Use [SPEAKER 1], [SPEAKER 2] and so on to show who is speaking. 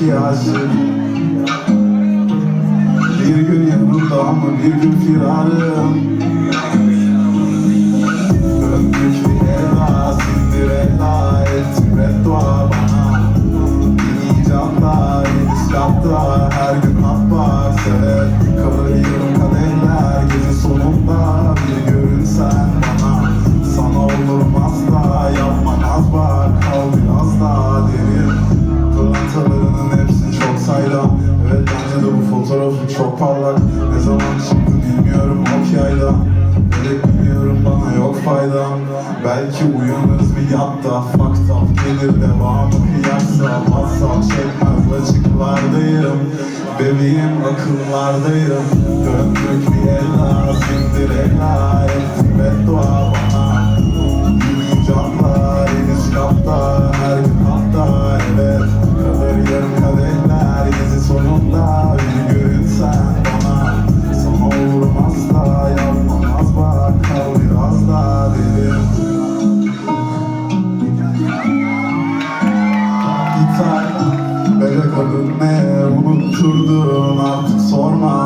[SPEAKER 1] iki aşık Bir gün yanımda ama bir gün firarım. Döndük bir ela, Cinderella Ettim beddua bana. Yeni icatlar, yeni Her gün hatta sever Kabarıyorum kadehler saydam Evet bence de bu fotoğrafın çok parlak. Ne zaman çıktı bilmiyorum ok yayda Gerek biliyorum bana yok fayda. Belki uyanırız bir yatta Fucked up gelir devamı kıyaksa Masal çekmez açıklardayım. Bebeğim akıllardayım. Döndük bir ella Bebek adın ne unutturdun artık hayır